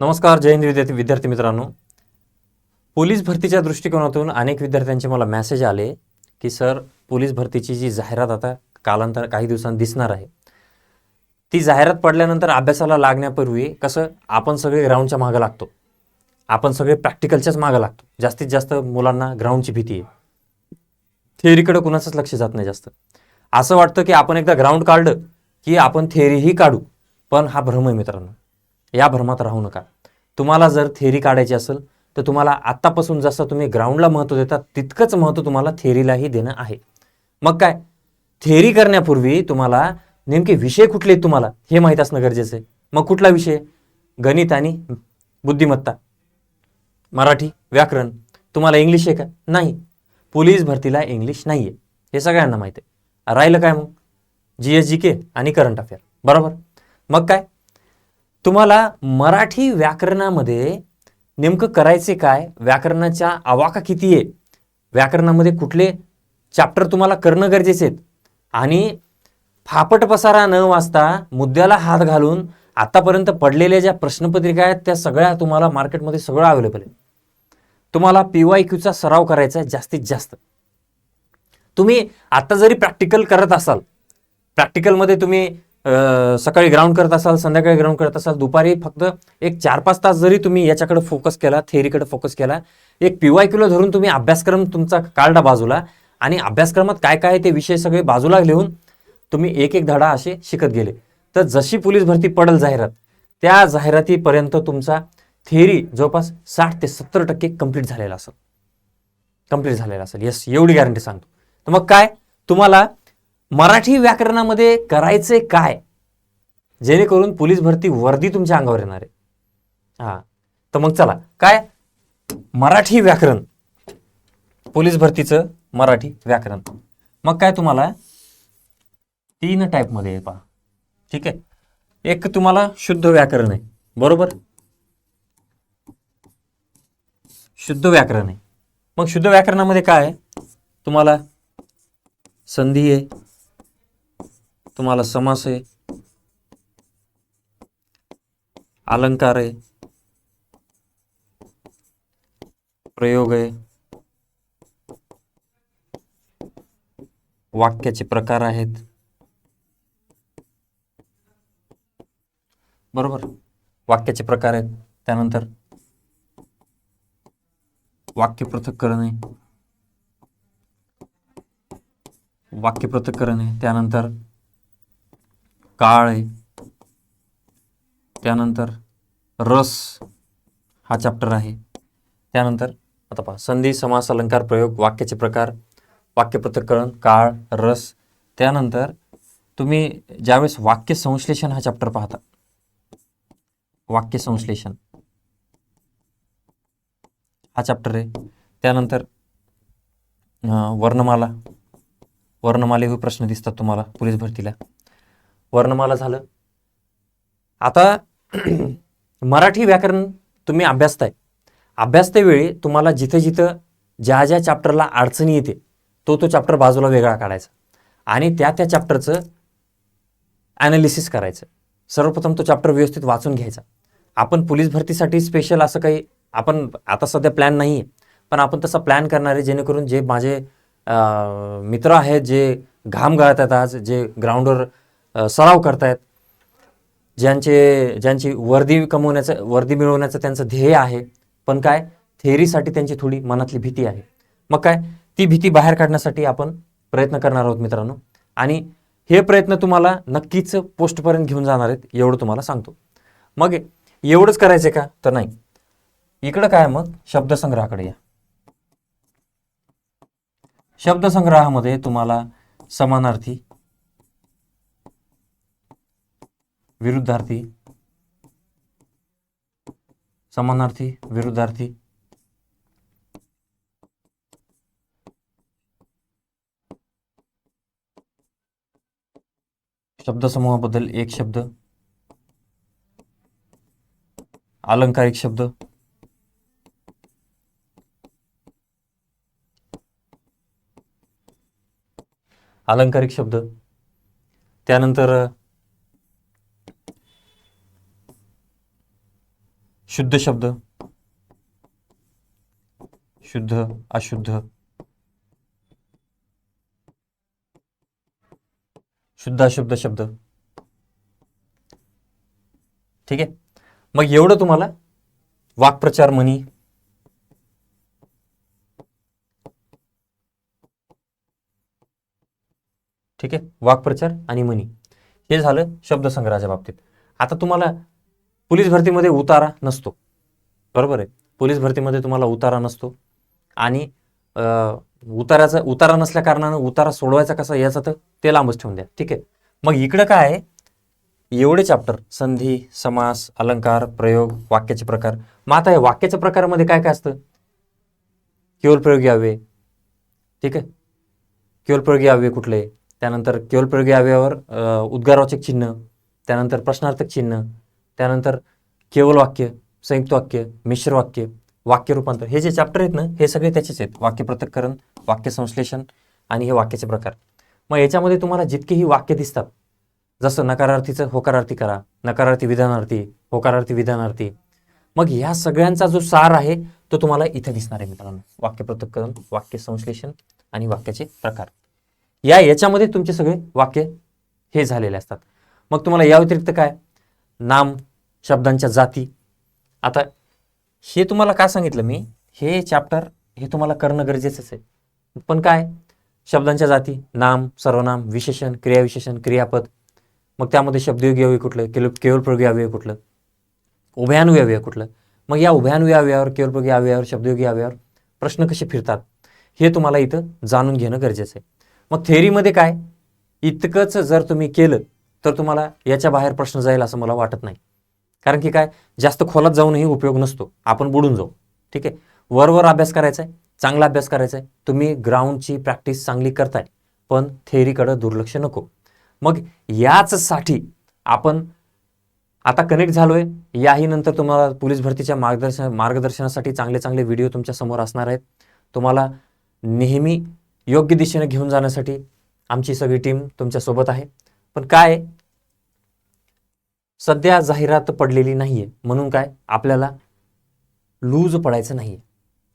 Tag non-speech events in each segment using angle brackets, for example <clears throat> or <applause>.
नमस्कार जय हिंद विद्यार्थी विद्यार्थी मित्रांनो. पोलीस भरतीच्या दृष्टिकोनातून अनेक विद्यार्थ्यांचे मला मेसेज आले की सर पोलीस भरतीची जी जाहिरात आता कालांतर काही दिवसांत दिसणार आहे. ती जाहिरात पडल्यानंतर अभ्यासाला लागण्यापूर्वी कसं आपण सगळे ग्राउंडच्या मागं लागतो. आपण सगळे प्रॅक्टिकलच्याच मागं लागतो. जास्तीत जास्त मुलांना ग्राउंडची भीती आहे. थेअरीकडे कुणाचंच लक्ष जात नाही जास्त. असं वाटतं की आपण एकदा ग्राउंड काढलं की आपण थेअरीही काढू. पण हा भ्रम आहे मित्रांनो. या भ्रमात राहू नका. तुम्हाला जर थेरी काढायची असेल तर तुम्हाला आत्तापासून जसं तुम्ही ग्राउंडला महत्त्व देता तितकंच महत्त्व तुम्हाला थेरीलाही देणं आहे. मग काय? थेरी करण्यापूर्वी तुम्हाला नेमके विषय कुठले आहेत तुम्हाला? हे माहीत असणं गरजेचं आहे. मग कुठला विषय? गणित आणि बुद्धिमत्ता. मराठी व्याकरण. तुम्हाला इंग्लिश आहे का? नाही. पोलीस भरतीला इंग्लिश नाही आहे हे सगळ्यांना माहीत आहे. राहिलं काय मग? जी एस जी के आणि करंट अफेअर बरोबर? मग काय? तुम्हाला मराठी व्याकरणामध्ये नेमकं करायचे काय? व्याकरणाच्या आवाका किती आहे? व्याकरणामध्ये कुठले चॅप्टर तुम्हाला करणं गरजेचे आहेत? आणि फापट पसारा न वाचता मुद्द्याला हात घालून आतापर्यंत पडलेल्या ज्या प्रश्नपत्रिका आहेत त्या सगळ्या तुम्हाला मार्केटमध्ये सगळं अवेलेबल आहे. तुम्हाला पी वाय क्यूचा सराव करायचा आहे जास्तीत जास्त. तुम्ही आता जरी प्रॅक्टिकल करत असाल प्रॅक्टिकलमध्ये तुम्ही सकाळी ग्राउंड करत असाल संध्याकाळी ग्राउंड करत असाल दुपारी फक्त एक चार पाच तास जरी तुम्ही याच्याकडे फोकस केला थेअरीकडे फोकस केला एक पी वाय धरून तुम्ही अभ्यासक्रम तुमचा काढला बाजूला आणि अभ्यासक्रमात काय काय आहे ते विषय सगळे बाजूला लिहून तुम्ही एक एक धडा असे शिकत गेले. तर जशी पोलीस भरती पडल जाहिरात त्या जाहिरातीपर्यंत तुमचा थेअरी जवळपास साठ ते सत्तर टक्के कंप्लीट झालेला असेल. कंप्लीट झालेला असेल. येस एवढी गॅरंटी सांगतो. तर मग काय? तुम्हाला मराठी व्याकरणामध्ये करायचे काय? जेणेकरून पोलीस भरती वर्दी तुमच्या अंगावर येणार आहे. हां. तर मग चला काय? मराठी व्याकरण. पोलीस भरतीचं मराठी व्याकरण. मग काय तुम्हाला? तीन टाईपमध्ये पहा. ठीक आहे? एक तुम्हाला शुद्ध व्याकरण आहे. बरोबर? शुद्ध व्याकरण आहे. मग शुद्ध व्याकरणामध्ये काय आहे? तुम्हाला संधी आहे. तुम्हाला समास आहे. अलंकार आहे. प्रयोग आहे. वाक्याचे प्रकार आहेत. बरोबर? वाक्याचे प्रकार आहेत. त्यानंतर वाक्य पृथक करणे वाक्य पृथक करणे त्यानंतर काळ आहे. त्यानंतर रस हा चॅप्टर आहे. त्यानंतर आता पहा संधी समास अलंकार प्रयोग वाक्याचे प्रकार वाक्यपत्रकरण काळ रस. त्यानंतर तुम्ही ज्यावेळेस वाक्य संश्लेषण हा चॅप्टर पाहता वाक्य संश्लेषण हा चॅप्टर आहे. त्यानंतर वर्णमाला. वर्णमालेवर प्रश्न दिसतात तुम्हाला पोलीस भरतीला. वर्णमाला झालं. आता <clears throat> मराठी व्याकरण तुम्ही अभ्यासताय. अभ्यासतेवेळी तुम्हाला जिथं जिथं ज्या ज्या चॅप्टरला अडचणी येते तो तो चॅप्टर बाजूला वेगळा काढायचा आणि त्या त्या चॅप्टरचं ॲनालिसिस करायचं. सर्वप्रथम तो चॅप्टर व्यवस्थित वाचून घ्यायचा. आपण पोलीस भरतीसाठी स्पेशल असं काही आपण आता सध्या प्लॅन नाही आहे पण आपण तसा प्लॅन करणारे जेणेकरून जे माझे मित्र आहेत जे घाम गाळत आहेत आज जे ग्राउंडवर सराव करतायत ज्यांचे ज्यांची वर्दी कमवण्याचं वर्दी मिळवण्याचं त्यांचं ध्येय आहे पण काय थेअरीसाठी त्यांची थोडी मनातली भीती आहे. मग काय ती भीती बाहेर काढण्यासाठी आपण प्रयत्न करणार आहोत मित्रांनो. आणि हे प्रयत्न तुम्हाला नक्कीच पोस्टपर्यंत घेऊन जाणार आहेत एवढं तुम्हाला सांगतो. मग एवढंच करायचं का? तर नाही. इकडं काय मग? शब्दसंग्रहाकडे या. शब्दसंग्रहामध्ये तुम्हाला समानार्थी विरुद्धार्थी समानार्थी विरुद्धार्थी. शब्दसमूहाबद्दल एक शब्द. अलंकारिक शब्द. अलंकारिक शब्द. त्यानंतर शुद्ध शब्द. शुद्ध अशुद्ध. शुद्ध अशुद्ध शब्द. ठीक आहे? मग एवढं तुम्हाला वाक्प्रचार म्हणी. ठीक आहे? वाक्प्रचार आणि म्हणी. हे झालं शब्दसंग्रहाच्या बाबतीत. आता तुम्हाला पोलीस भरतीमध्ये उतारा नसतो. बरोबर आहे? पोलीस भरतीमध्ये तुम्हाला उतारा नसतो. आणि उताराचा उतारा नसल्या कारणानं उतारा सोडवायचा कसा याचा तर ते लांबच ठेवून द्या. ठीक आहे? मग इकडं काय आहे? एवढे चॅप्टर संधी समास अलंकार प्रयोग वाक्याचे प्रकार. मग आता या वाक्याच्या प्रकारामध्ये काय काय असतं? केवळ प्रयोग अव्यय ठीक आहे? केवळ प्रयोग अव्यय कुठले? त्यानंतर केवळ प्रयोग याव्यावर उद्गारवाचक चिन्ह. त्यानंतर प्रश्नार्थक चिन्ह. त्यानंतर केवळ वाक्य संयुक्त वाक्य मिश्र वाक्य वाक्य रूपांतर. हे जे चॅप्टर आहेत ना हे सगळे त्याचेच आहेत. वाक्य पृथक्करण वाक्य संश्लेषण आणि हे वाक्याचे प्रकार. मग याच्यामध्ये तुम्हाला जितकेही वाक्य दिसतात जसं नकारार्थीचं होकारार्थी करा नकारार्थी विधानार्थी होकारार्थी विधानार्थी मग ह्या सगळ्यांचा जो सार आहे तो तुम्हाला इथे दिसणार आहे मित्रांनो. वाक्य पृथक्करण वाक्य संश्लेषण आणि वाक्याचे प्रकार. या याच्यामध्ये तुमचे सगळे वाक्य हे झालेले असतात. मग तुम्हाला या व्यतिरिक्त काय? नाम शब्दांच्या जाती. आता हे तुम्हाला का सांगितलं मी? हे चॅप्टर हे तुम्हाला करणं गरजेचंच आहे. पण काय? शब्दांच्या जाती नाम सर्वनाम विशेषण क्रियाविशेषण क्रियापद. मग त्यामध्ये शब्दयोगी अव्यय कुठलं? केवळ केवळ अवयव कुठलं? उभयान्वयी कुठलं? मग या उभयान्वयी अव्ययावर केवळ प्रयोगी शब्दयोगी अव्ययावर प्रश्न कसे फिरतात? हे तुम्हाला इथं जाणून घेणं गरजेचं आहे. मग थेअरीमध्ये काय? इतकंच जर तुम्ही केलं तर तुम्हाला याच्या बाहेर प्रश्न जाईल असं मला वाटत नाही. कारण की काय? जास्त खोलात जाऊनही उपयोग नसतो. आपण बुडून जाऊ. ठीक आहे? वरवर अभ्यास करायचा आहे. चांगला अभ्यास करायचा आहे. तुम्ही ग्राउंडची प्रॅक्टिस चांगली करताय. पण थेअरीकडं दुर्लक्ष नको. मग याचसाठी आपण आता कनेक्ट झालोय. याही नंतर तुम्हाला पोलीस भरतीच्या मार्गदर्शन मार्गदर्शनासाठी चांगले चांगले व्हिडिओ तुमच्यासमोर असणार आहेत. तुम्हाला नेहमी योग्य दिशेने घेऊन जाण्यासाठी आमची सगळी टीम तुमच्यासोबत आहे. पण काय? सध्या जाहिरात पडलेली नाही आहे म्हणून काय? आपल्याला लूज पडायचं नाही आहे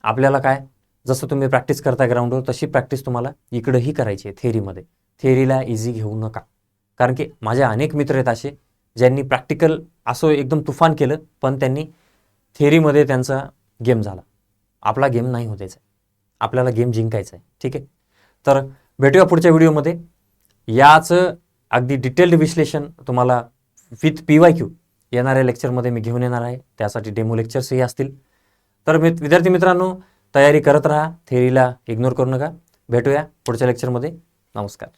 आपल्याला काय? जसं तुम्ही प्रॅक्टिस करता ग्राउंडवर तशी प्रॅक्टिस तुम्हाला इकडंही करायची आहे थेअरीमध्ये थेअरीला इझी घेऊ नका. कारण की माझे अनेक मित्र आहेत असे ज्यांनी प्रॅक्टिकल असं एकदम तुफान केलं पण त्यांनी थेअरीमध्ये त्यांचा गेम झाला. आपला गेम नाही होतायचा आपल्याला गेम जिंकायचा आहे. ठीक आहे? तर भेटूया पुढच्या व्हिडिओमध्ये याचं अगदी डिटेल्ड विश्लेषण तुम्हाला विथ पी वाय क्यू. येणाऱ्या लेक्चरमध्ये मी घेऊन येणार आहे. त्यासाठी डेमो लेक्चर्सही असतील. तर मी विद्यार्थी मित्रांनो तयारी करत राहा. थेरीला इग्नोर करू नका. भेटूया पुढच्या लेक्चरमध्ये नमस्कार.